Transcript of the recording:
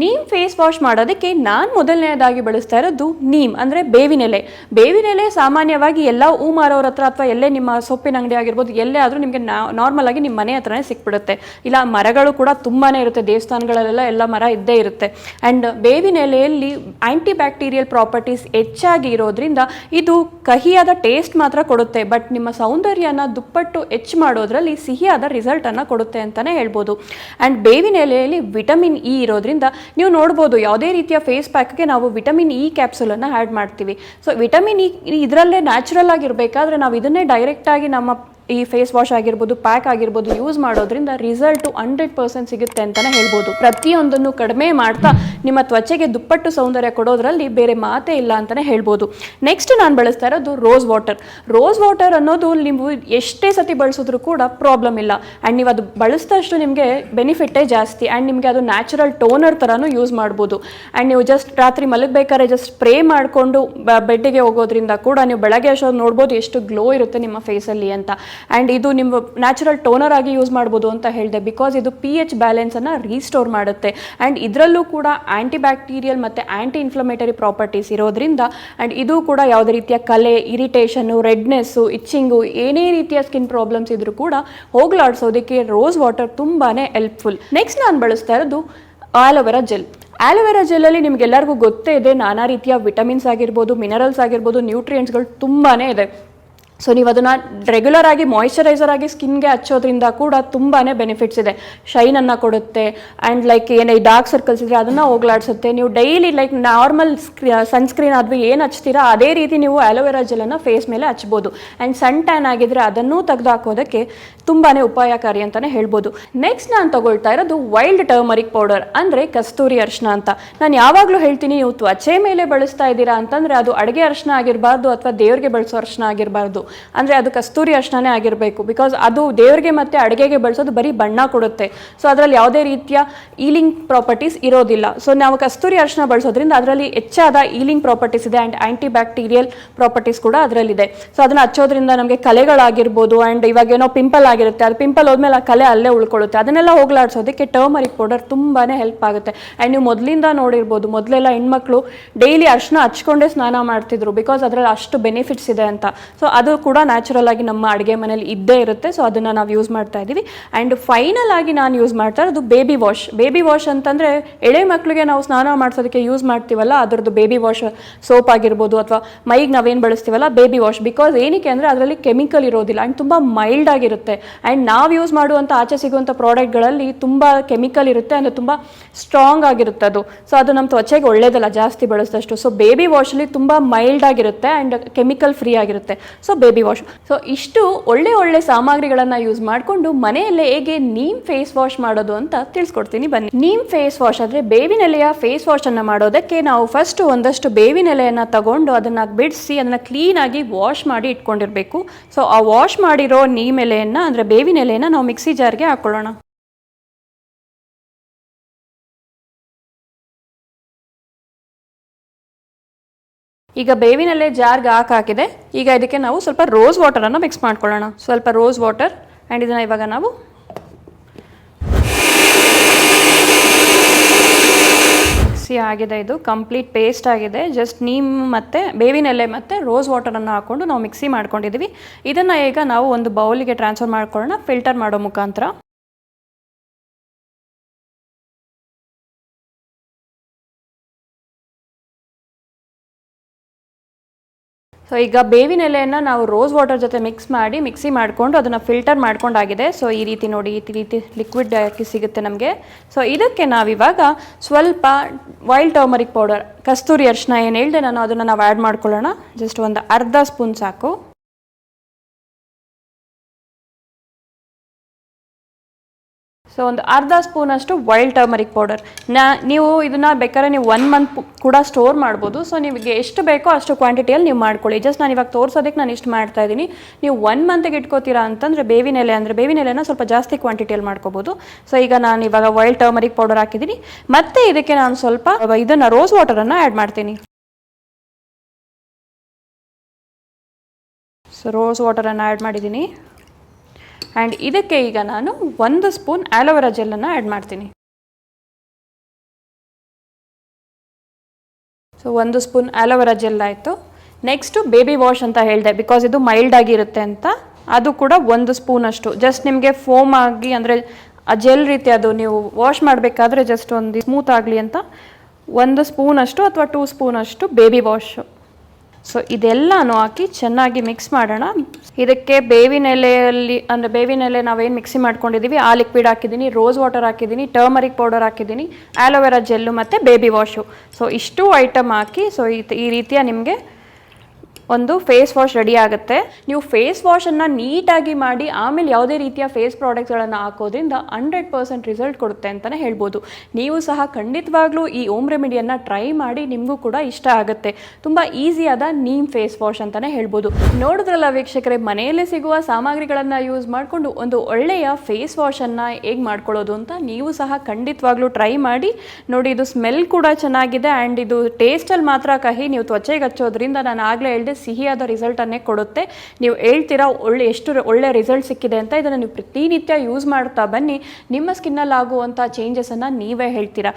Neem face wash ಮಾಡೋದಕ್ಕೆ ನಾನು ಮೊದಲನೇದಾಗಿ ಬಳಸ್ತಾ ಇರೋದು ನೀಮ್, ಅಂದರೆ ಬೇವಿನೆಲೆ ಬೇವಿನೆಲೆ ಸಾಮಾನ್ಯವಾಗಿ ಎಲ್ಲ ಹೂ ಮಾರೋರ ಹತ್ರ ಅಥವಾ ಎಲ್ಲೇ ನಿಮ್ಮ ಸೊಪ್ಪಿನ ಅಂಗಡಿ ಆಗಿರ್ಬೋದು, ಎಲ್ಲೇ ಆದರೂ ನಿಮಗೆ ನಾರ್ಮಲ್ ಆಗಿ ನಿಮ್ಮ ಮನೆ ಹತ್ರನೇ ಸಿಕ್ಬಿಡುತ್ತೆ. ಇಲ್ಲ, ಮರಗಳು ಕೂಡ ತುಂಬಾ ಇರುತ್ತೆ, ದೇವಸ್ಥಾನಗಳಲ್ಲೆಲ್ಲ ಎಲ್ಲ ಮರ ಇದ್ದೇ ಇರುತ್ತೆ. ಆ್ಯಂಡ್ ಬೇವಿನ ಎಲೆಯಲ್ಲಿ ಆ್ಯಂಟಿ ಬ್ಯಾಕ್ಟೀರಿಯಲ್ ಪ್ರಾಪರ್ಟೀಸ್ ಹೆಚ್ಚಾಗಿ ಇರೋದ್ರಿಂದ ಇದು ಕಹಿಯಾದ ಟೇಸ್ಟ್ ಮಾತ್ರ ಕೊಡುತ್ತೆ. ಬಟ್ ನಿಮ್ಮ ಸೌಂದರ್ಯನ ದುಪ್ಪಟ್ಟು ಹೆಚ್ಚು ಮಾಡೋದ್ರಲ್ಲಿ ಸಿಹಿಯಾದ ರಿಸಲ್ಟನ್ನು ಕೊಡುತ್ತೆ ಅಂತಲೇ ಹೇಳ್ಬೋದು. ಆ್ಯಂಡ್ ಬೇವಿನ ಎಲೆಯಲ್ಲಿ ವಿಟಮಿನ್ ಇ ಇರೋದ್ರಿಂದ ನೀವು ನೋಡ್ಬೋದು, ಯಾವುದೇ ರೀತಿಯ ಫೇಸ್ ಪ್ಯಾಕ್ಗೆ ನಾವು ವಿಟಮಿನ್ ಇ ಕ್ಯಾಪ್ಸುಲನ್ನು ಆ್ಯಡ್ ಮಾಡ್ತೀವಿ. ಸೊ ವಿಟಮಿನ್ ಇ ಇದರಲ್ಲೇ ನ್ಯಾಚುರಲ್ ಆಗಿರಬೇಕಾದ್ರೆ ನಾವು ಇದನ್ನೇ ಡೈರೆಕ್ಟಾಗಿ ನಮ್ಮ ಈ ಫೇಸ್ ವಾಶ್ ಆಗಿರ್ಬೋದು ಪ್ಯಾಕ್ ಆಗಿರ್ಬೋದು ಯೂಸ್ ಮಾಡೋದ್ರಿಂದ ರಿಸಲ್ಟು ಹಂಡ್ರೆಡ್ ಪರ್ಸೆಂಟ್ ಸಿಗುತ್ತೆ ಅಂತಲೇ ಹೇಳ್ಬೋದು. ಪ್ರತಿಯೊಂದನ್ನು ಕಡಿಮೆ ಮಾಡ್ತಾ ನಿಮ್ಮ ತ್ವಚೆಗೆ ದುಪ್ಪಟ್ಟು ಸೌಂದರ್ಯ ಕೊಡೋದ್ರಲ್ಲಿ ಬೇರೆ ಮಾತೇ ಇಲ್ಲ ಅಂತಲೇ ಹೇಳ್ಬೋದು. ನೆಕ್ಸ್ಟ್ ನಾನು ಬಳಸ್ತಾ ಇರೋದು ರೋಸ್ ವಾಟರ್ ರೋಸ್ ವಾಟರ್ ಅನ್ನೋದು ನೀವು ಎಷ್ಟೇ ಸತಿ ಬಳಸಿದ್ರು ಕೂಡ ಪ್ರಾಬ್ಲಮ್ ಇಲ್ಲ. ಆ್ಯಂಡ್ ನೀವು ಅದು ಬಳಸಿದಷ್ಟು ನಿಮಗೆ ಬೆನಿಫಿಟ್ಟೇ ಜಾಸ್ತಿ. ಆ್ಯಂಡ್ ನಿಮಗೆ ಅದು ನ್ಯಾಚುರಲ್ ಟೋನರ್ ಥರನೂ ಯೂಸ್ ಮಾಡ್ಬೋದು. ಆ್ಯಂಡ್ ನೀವು ಜಸ್ಟ್ ರಾತ್ರಿ ಮಲಗಬೇಕಾದ್ರೆ ಜಸ್ಟ್ ಸ್ಪ್ರೇ ಮಾಡಿಕೊಂಡು ಬೆಡ್ಡಿಗೆ ಹೋಗೋದ್ರಿಂದ ಕೂಡ ನೀವು ಬೆಳಗ್ಗೆ ಅಷ್ಟೊಂದು ನೋಡ್ಬೋದು ಎಷ್ಟು ಗ್ಲೋ ಇರುತ್ತೆ ನಿಮ್ಮ ಫೇಸಲ್ಲಿ ಅಂತ. ಆ್ಯಂಡ್ ಇದು ನಿಮ್ಮ ನ್ಯಾಚುರಲ್ ಟೋನರ್ ಆಗಿ ಯೂಸ್ ಮಾಡ್ಬೋದು ಅಂತ ಹೇಳಿದೆ. ಬಿಕಾಸ್ ಇದು ಪಿ ಎಚ್ ಬ್ಯಾಲೆನ್ಸನ್ನು ರೀಸ್ಟೋರ್ ಮಾಡುತ್ತೆ. ಆ್ಯಂಡ್ ಇದರಲ್ಲೂ ಕೂಡ ಆ್ಯಂಟಿ ಬ್ಯಾಕ್ಟೀರಿಯಲ್ ಮತ್ತು ಆ್ಯಂಟಿ ಇನ್ಫ್ಲಮೇಟರಿ ಪ್ರಾಪರ್ಟೀಸ್ ಇರೋದ್ರಿಂದ ಆ್ಯಂಡ್ ಇದು ಕೂಡ ಯಾವುದೇ ರೀತಿಯ ಕಲೆ ಇರಿಟೇಷನ್ನು ರೆಡ್ನೆಸ್ಸು ಇಚ್ಚಿಂಗು ಏನೇ ರೀತಿಯ ಸ್ಕಿನ್ ಪ್ರಾಬ್ಲಮ್ಸ್ ಇದ್ರೂ ಕೂಡ ಹೋಗ್ಲಾಡ್ಸೋದಕ್ಕೆ ರೋಸ್ ವಾಟರ್ ತುಂಬಾ ಹೆಲ್ಪ್ಫುಲ್ ನೆಕ್ಸ್ಟ್ ನಾನು ಬಳಸ್ತಾ ಇರೋದು ಆಲೋವೆರಾ ಜೆಲ್ ಆಲೋವೆರಾ ಜೆಲ್ಲಲ್ಲಿ ನಿಮ್ಗೆಲ್ಲರಿಗೂ ಗೊತ್ತೇ ಇದೆ, ನಾನಾ ರೀತಿಯ ವಿಟಮಿನ್ಸ್ ಆಗಿರ್ಬೋದು ಮಿನರಲ್ಸ್ ಆಗಿರ್ಬೋದು ನ್ಯೂಟ್ರಿಯೆಂಟ್ಸ್ಗಳು ತುಂಬಾ ಇದೆ. ಸೊ ನೀವು ಅದನ್ನು ರೆಗ್ಯುಲರ್ ಆಗಿ ಮಾಯಿಶ್ಚರೈಸರ್ ಆಗಿ ಸ್ಕಿನ್ಗೆ ಹಚ್ಚೋದ್ರಿಂದ ಕೂಡ ತುಂಬಾ ಬೆನಿಫಿಟ್ಸ್ ಇದೆ. ಶೈನನ್ನು ಕೊಡುತ್ತೆ. ಆ್ಯಂಡ್ ಲೈಕ್ ಏನೇ ಡಾರ್ಕ್ ಸರ್ಕಲ್ಸ್ ಇದ್ರೆ ಅದನ್ನು ಹೋಗ್ಲಾಡ್ಸುತ್ತೆ. ನೀವು ಡೈಲಿ ಲೈಕ್ ನಾರ್ಮಲ್ ಸ್ಕ್ರೀ ಸನ್ಸ್ಕ್ರೀನ್ ಅದು ಏನು ಹಚ್ತೀರಾ, ಅದೇ ರೀತಿ ನೀವು ಆಲೋವೆರಾ ಜೆಲನ್ನು ಫೇಸ್ ಮೇಲೆ ಹಚ್ಬೋದು. ಆ್ಯಂಡ್ ಸನ್ ಟ್ಯಾನ್ ಆಗಿದ್ರೆ ಅದನ್ನು ತೆಗೆದು ಹಾಕೋದಕ್ಕೆ ತುಂಬಾ ಉಪಾಯಕಾರಿ ಅಂತಲೇ ಹೇಳ್ಬೋದು. ನೆಕ್ಸ್ಟ್ ನಾನು ತಗೊಳ್ತಾ ಇರೋದು ವೈಲ್ಡ್ ಟರ್ಮರಿಕ್ ಪೌಡರ್ ಅಂದರೆ ಕಸ್ತೂರಿ ಅರ್ಶನ ಅಂತ. ನಾನು ಯಾವಾಗಲೂ ಹೇಳ್ತೀನಿ, ನೀವು ತ್ವಚೆ ಮೇಲೆ ಬಳಸ್ತಾ ಇದ್ದೀರಾ ಅಂತಂದರೆ ಅದು ಅಡುಗೆ ಅರ್ಶನ ಆಗಿರಬಾರ್ದು ಅಥವಾ ದೇವ್ರಿಗೆ ಬಳಸೋ ಅರ್ಶನ ಆಗಿರಬಾರ್ದು. ಅಂದರೆ ಅದು ಕಸ್ತೂರಿ ಅರ್ಶನೇ ಆಗಿರಬೇಕು. ಬಿಕಾಸ್ ಅದು ದೇವರಿಗೆ ಮತ್ತು ಅಡುಗೆಗೆ ಬಳಸೋದು ಬರೀ ಬಣ್ಣ ಕೊಡುತ್ತೆ. ಸೊ ಅದರಲ್ಲಿ ಯಾವುದೇ ರೀತಿಯ ಈಲಿಂಗ್ ಪ್ರಾಪರ್ಟೀಸ್ ಇರೋದಿಲ್ಲ. ಸೊ ನಾವು ಕಸ್ತೂರಿ ಅರ್ಶನ ಬಳಸೋದ್ರಿಂದ ಅದರಲ್ಲಿ ಹೆಚ್ಚಾದ ಈಲಿಂಗ್ ಪ್ರಾಪರ್ಟೀಸ್ ಇದೆ ಆ್ಯಂಡ್ ಆ್ಯಂಟಿ ಬ್ಯಾಕ್ಟೀರಿಯಲ್ ಪ್ರಾಪರ್ಟೀಸ್ ಕೂಡ ಅದರಲ್ಲಿದೆ. ಸೊ ಅದನ್ನು ಹಚ್ಚೋದ್ರಿಂದ ನಮಗೆ ಕಲೆಗಳಾಗಿರ್ಬೋದು ಆ್ಯಂಡ್ ಇವಾಗ ಏನೋ ಪಿಂಪಲ್ ಆಗಿರುತ್ತೆ. ಅದು ಪಿಂಪಲ್ ಹೋದ್ಮೇಲೆ ಆ ಕಲೆ ಅಲ್ಲೇ ಉಳ್ಕೊಳ್ಳುತ್ತೆ. ಅದನ್ನೆಲ್ಲ ಹೋಗ್ಲಾಡ್ಸೋದಕ್ಕೆ ಟರ್ಮರಿಕ್ ಪೌಡರ್ ತುಂಬಾ ಹೆಲ್ಪ್ ಆಗುತ್ತೆ. ಆ್ಯಂಡ್ ನೀವು ಮೊದಲಿಂದ ನೋಡಿರ್ಬೋದು, ಮೊದಲೆಲ್ಲ ಹೆಣ್ಮಕ್ಳು ಡೈಲಿ ಅರ್ಶನ ಹಚ್ಕೊಂಡೇ ಸ್ನಾನ ಮಾಡ್ತಿದ್ರು. ಬಿಕಾಸ್ ಅದರಲ್ಲಿ ಅಷ್ಟು ಬೆನಿಫಿಟ್ಸ್ ಇದೆ ಅಂತ. ಸೊ ಅದು ಕೂಡ ನ್ಯಾಚುರಲ್ ಆಗಿ ನಮ್ಮ ಅಡುಗೆ ಮನೇಲಿ ಇದ್ದೇ ಇರುತ್ತೆ. ಸೊ ಅದನ್ನು ನಾವು ಯೂಸ್ ಮಾಡ್ತಾ ಇದ್ದೀವಿ. ಆ್ಯಂಡ್ ಫೈನಲ್ ಆಗಿ ನಾನು ಯೂಸ್ ಮಾಡ್ತಾ ಇರೋದು ಬೇಬಿ ವಾಶ್ ಬೇಬಿ ವಾಶ್ ಅಂತಂದರೆ ಎಳೆ ಮಕ್ಕಳಿಗೆ ನಾವು ಸ್ನಾನ ಮಾಡಿಸೋದಕ್ಕೆ ಯೂಸ್ ಮಾಡ್ತೀವಲ್ಲ, ಅದರದ್ದು ಬೇಬಿ ವಾಶ್ ಸೋಪ್ ಆಗಿರ್ಬೋದು ಅಥವಾ ಮೈಗೆ ನಾವೇನು ಬಳಸ್ತೀವಲ್ಲ ಬೇಬಿ ವಾಶ್ ಬಿಕಾಸ್ ಏನಕ್ಕೆ ಅಂದರೆ ಅದರಲ್ಲಿ ಕೆಮಿಕಲ್ ಇರೋದಿಲ್ಲ ಆ್ಯಂಡ್ ತುಂಬ ಮೈಲ್ಡ್ ಆಗಿರುತ್ತೆ. ಆ್ಯಂಡ್ ನಾವು ಯೂಸ್ ಮಾಡುವಂಥ ಆಚೆ ಸಿಗುವಂಥ ಪ್ರಾಡಕ್ಟ್ಗಳಲ್ಲಿ ತುಂಬ ಕೆಮಿಕಲ್ ಇರುತ್ತೆ ಅಂದರೆ ತುಂಬ ಸ್ಟ್ರಾಂಗ್ ಆಗಿರುತ್ತೆ ಅದು. ಸೊ ಅದು ನಮ್ಮ ತ್ವಚೆಗೆ ಒಳ್ಳೇದಲ್ಲ, ಜಾಸ್ತಿ ಬಳಸಿದಷ್ಟು. ಸೊ ಬೇಬಿ ವಾಶಲ್ಲಿ ತುಂಬ ಮೈಲ್ಡ್ ಆಗಿರುತ್ತೆ ಆ್ಯಂಡ್ ಕೆಮಿಕಲ್ ಫ್ರೀ ಆಗಿರುತ್ತೆ. ಸೊ ಬೇಬಿ ವಾಶ್ ಸೊ ಇಷ್ಟು ಒಳ್ಳೆ ಒಳ್ಳೆ ಸಾಮಗ್ರಿಗಳನ್ನ ಯೂಸ್ ಮಾಡಿಕೊಂಡು ಮನೆಯಲ್ಲೇ ಹೇಗೆ ನೀಮ್ ಫೇಸ್ ವಾಶ್ ಮಾಡೋದು ಅಂತ ತಿಳಿಸ್ಕೊಡ್ತೀನಿ. ಬನ್ನಿ. ನೀಮ್ ಫೇಸ್ ವಾಶ್ ಅಂದರೆ ಬೇವಿನೆಲೆಯ ಫೇಸ್ ವಾಶ್ ಅನ್ನ ಮಾಡೋದಕ್ಕೆ ನಾವು ಫಸ್ಟ್ ಒಂದಷ್ಟು ಬೇವಿನೆಲೆಯನ್ನು ತಗೊಂಡು ಅದನ್ನ ಬಿಡಿಸಿ ಅದ್ನ ಕ್ಲೀನ್ ಆಗಿ ವಾಶ್ ಮಾಡಿ ಇಟ್ಕೊಂಡಿರಬೇಕು. ಸೊ ಆ ವಾಶ್ ಮಾಡಿರೋ ನೀಮ್ ಎಲೆಯನ್ನ ಅಂದ್ರೆ ಬೇವಿನ ಎಲೆಯನ್ನು ನಾವು ಮಿಕ್ಸಿ ಜಾರ್ಗೆ ಹಾಕ್ಕೊಳ್ಳೋಣ ಈಗ ಬೇವಿನಲ್ಲೇ ಜಾರ್ಗೆ ಹಾಕಿ ಹಾಕಿದೆ ಈಗ ಇದಕ್ಕೆ ನಾವು ಸ್ವಲ್ಪ ರೋಸ್ ವಾಟರನ್ನು ಮಿಕ್ಸ್ ಮಾಡ್ಕೊಳ್ಳೋಣ. ಸ್ವಲ್ಪ ರೋಸ್ ವಾಟರ್ ಆ್ಯಂಡ್ ಇದನ್ನು ಇವಾಗ ನಾವು ಮಿಕ್ಸಿ ಆಗಿದೆ ಇದು. ಕಂಪ್ಲೀಟ್ ಪೇಸ್ಟ್ ಆಗಿದೆ. ಜಸ್ಟ್ ನೀಮ್ ಮತ್ತು ಬೇವಿನೆಲೆ ಮತ್ತು ರೋಸ್ ವಾಟರನ್ನು ಹಾಕ್ಕೊಂಡು ನಾವು ಮಿಕ್ಸಿ ಮಾಡ್ಕೊಂಡಿದ್ದೀವಿ ಇದನ್ನು ಈಗ ನಾವು ಒಂದು ಬೌಲಿಗೆ ಟ್ರಾನ್ಸ್ಫರ್ ಮಾಡ್ಕೊಳ್ಳೋಣ. ಫಿಲ್ಟರ್ ಮಾಡೋ ಮುಖಾಂತರ. ಸೊ ಈಗ ಬೇವಿನ ಎಲೆಯನ್ನು ನಾವು ರೋಸ್ ವಾಟರ್ ಜೊತೆ ಮಿಕ್ಸ್ ಮಾಡಿ ಮಿಕ್ಸಿ ಮಾಡಿಕೊಂಡು ಅದನ್ನು ಫಿಲ್ಟರ್ ಮಾಡ್ಕೊಂಡಾಗಿದೆ. ಸೊ ಈ ರೀತಿ ನೋಡಿ, ಈ ರೀತಿ ಲಿಕ್ವಿಡ್ ಹಾಕಿ ಸಿಗುತ್ತೆ ನಮಗೆ. ಸೊ ಇದಕ್ಕೆ ನಾವಿವಾಗ ಸ್ವಲ್ಪ ವೈಲ್ಡ್ ಟರ್ಮರಿಕ್ ಪೌಡರ್ ಕಸ್ತೂರಿ ಅರ್ಶಿನ ಏನು ಹೇಳಿದೆ ನಾನು ಅದನ್ನು ನಾವು ಆ್ಯಡ್ ಮಾಡ್ಕೊಳ್ಳೋಣ. ಜಸ್ಟ್ ಒಂದು ಅರ್ಧ ಸ್ಪೂನ್ ಸಾಕು. ಸೊ ಒಂದು ಅರ್ಧ ಸ್ಪೂನಷ್ಟು ವೈಲ್ಡ್ ಟರ್ಮರಿಕ್ ಪೌಡರ್ ನಾ, ನೀವು ಇದನ್ನು ಬೇಕಾದ್ರೆ ನೀವು ಒನ್ ಮಂತ್ ಕೂಡ ಸ್ಟೋರ್ ಮಾಡ್ಬೋದು. ಸೊ ನಿಮಗೆ ಎಷ್ಟು ಬೇಕೋ ಅಷ್ಟು ಕ್ವಾಂಟಿಟಿಯಲ್ಲಿ ನೀವು ಮಾಡ್ಕೊಳ್ಳಿ. ಜಸ್ಟ್ ನಾನು ಇವಾಗ ತೋರಿಸೋದಕ್ಕೆ ನಾನು ಇಷ್ಟು ಮಾಡ್ತಾ ಇದ್ದೀನಿ ನೀವು ಒನ್ ಮಂತಿಗೆ ಇಟ್ಕೋತೀರಾ ಅಂತಂದರೆ ಬೇವಿನ ಎಲೆ ಅಂದರೆ ಬೇವಿನ ಎಲೆನ ಸ್ವಲ್ಪ ಜಾಸ್ತಿ ಕ್ವಾಂಟಿಟಿಯಲ್ಲಿ ಮಾಡ್ಕೋಬೋದು. ಸೊ ಈಗ ನಾನು ಇವಾಗ ವೈಲ್ಡ್ ಟರ್ಮರಿಕ್ ಪೌಡರ್ ಹಾಕಿದ್ದೀನಿ ಮತ್ತೆ ಇದಕ್ಕೆ ನಾನು ಸ್ವಲ್ಪ ಇದನ್ನು ರೋಸ್ ವಾಟರನ್ನು ಆ್ಯಡ್ ಮಾಡ್ತೀನಿ. ಸೊ ರೋಸ್ ವಾಟರನ್ನು ಆ್ಯಡ್ ಮಾಡಿದ್ದೀನಿ ಆ್ಯಂಡ್ ಇದಕ್ಕೆ ಈಗ ನಾನು ಒಂದು ಸ್ಪೂನ್ ಆಲೋವೆರಾ ಜೆಲ್ಲನ್ನು ಆ್ಯಡ್ ಮಾಡ್ತೀನಿ. ಸೊ ಒಂದು ಸ್ಪೂನ್ ಆಲೋವೆರಾ ಜೆಲ್ ಆಯಿತು. ನೆಕ್ಸ್ಟು ಬೇಬಿ ವಾಶ್ ಅಂತ ಹೇಳಿದೆ. ಬಿಕಾಸ್ ಇದು ಮೈಲ್ಡ್ ಆಗಿರುತ್ತೆ ಅಂತ. ಅದು ಕೂಡ ಒಂದು ಸ್ಪೂನ್ ಅಷ್ಟು. ಜಸ್ಟ್ ನಿಮಗೆ ಫೋಮ್ ಆಗಿ, ಅಂದರೆ ಆ ಜೆಲ್ ರೀತಿ ಅದು ನೀವು ವಾಶ್ ಮಾಡಬೇಕಾದ್ರೆ ಜಸ್ಟ್ ಒಂದು ಸ್ಮೂತ್ ಆಗಲಿ ಅಂತ. ಒಂದು ಸ್ಪೂನ್ ಅಷ್ಟು ಅಥವಾ ಟೂ ಸ್ಪೂನ್ ಅಷ್ಟು ಬೇಬಿ ವಾಶು ಸೊ ಇದೆಲ್ಲನೂ ಹಾಕಿ ಚೆನ್ನಾಗಿ ಮಿಕ್ಸ್ ಮಾಡೋಣ. ಇದಕ್ಕೆ ಬೇವಿನ ಎಲೆಯಲ್ಲಿ ಅಂದರೆ ಬೇವಿನ ಎಲೆ ನಾವೇನು ಮಿಕ್ಸಿ ಮಾಡ್ಕೊಂಡಿದ್ದೀವಿ ಆ ಲಿಕ್ವಿಡ್ ಹಾಕಿದ್ದೀನಿ ರೋಸ್ ವಾಟರ್ ಹಾಕಿದ್ದೀನಿ ಟರ್ಮರಿಕ್ ಪೌಡರ್ ಹಾಕಿದ್ದೀನಿ ಆಲೋವೆರಾ ಜೆಲ್ಲು ಮತ್ತು ಬೇಬಿ ವಾಶು ಸೊ ಇಷ್ಟು ಐಟಮ್ ಹಾಕಿ ಸೊ ಈ ರೀತಿಯ ನಿಮಗೆ ಒಂದು ಫೇಸ್ ವಾಶ್ ರೆಡಿ ಆಗುತ್ತೆ. ನೀವು ಫೇಸ್ ವಾಶನ್ನು ನೀಟಾಗಿ ಮಾಡಿ, ಆಮೇಲೆ ಯಾವುದೇ ರೀತಿಯ ಫೇಸ್ ಪ್ರಾಡಕ್ಟ್ಸ್ಗಳನ್ನು ಹಾಕೋದ್ರಿಂದ ಹಂಡ್ರೆಡ್ ಪರ್ಸೆಂಟ್ ರಿಸಲ್ಟ್ ಕೊಡುತ್ತೆ ಅಂತಲೇ ಹೇಳ್ಬೋದು. ನೀವು ಸಹ ಖಂಡಿತವಾಗ್ಲೂ ಈ ಓಮ್ ರೆಮಿಡಿಯನ್ನು ಟ್ರೈ ಮಾಡಿ ನಿಮಗೂ ಕೂಡ ಇಷ್ಟ ಆಗುತ್ತೆ. ತುಂಬ ಈಸಿಯಾದ ನೀಮ್ ಫೇಸ್ ವಾಶ್ ಅಂತಲೇ ಹೇಳ್ಬೋದು. ನೋಡಿದ್ರಲ್ಲ ವೀಕ್ಷಕರೇ, ಮನೆಯಲ್ಲೇ ಸಿಗುವ ಸಾಮಗ್ರಿಗಳನ್ನು ಯೂಸ್ ಮಾಡಿಕೊಂಡು ಒಂದು ಒಳ್ಳೆಯ ಫೇಸ್ ವಾಶನ್ನು ಹೇಗೆ ಮಾಡ್ಕೊಳ್ಳೋದು ಅಂತ ನೀವು ಸಹ ಖಂಡಿತವಾಗ್ಲೂ ಟ್ರೈ ಮಾಡಿ. ನೋಡಿ, ಇದು ಸ್ಮೆಲ್ ಕೂಡ ಚೆನ್ನಾಗಿದೆ ಆ್ಯಂಡ್ ಇದು ಟೇಸ್ಟಲ್ಲಿ ಮಾತ್ರ ಕಹಿ, ನೀವು ತ್ವಚೆಗೆ ಹಚ್ಚೋದ್ರಿಂದ ನಾನು ಆಗಲೇ ಹೇಳಿದೆ ಸಿಹಿಯಾದ ರಿಸಲ್ಟನ್ನೇ ಕೊಡುತ್ತೆ. ನೀವು ಹೇಳ್ತೀರಾ, ಒಳ್ಳೆ ಎಷ್ಟು ಒಳ್ಳೆ ರಿಸಲ್ಟ್ ಸಿಕ್ಕಿದೆ ಅಂತ ಇದನ್ನು ನೀವು ಪ್ರತಿನಿತ್ಯ ಯೂಸ್ ಮಾಡ್ತಾ ಬನ್ನಿ. ನಿಮ್ಮ ಸ್ಕಿನ್ನಲ್ಲಿ ಆಗುವಂಥ ಚೇಂಜಸನ್ನು ನೀವೇ ಹೇಳ್ತೀರಾ.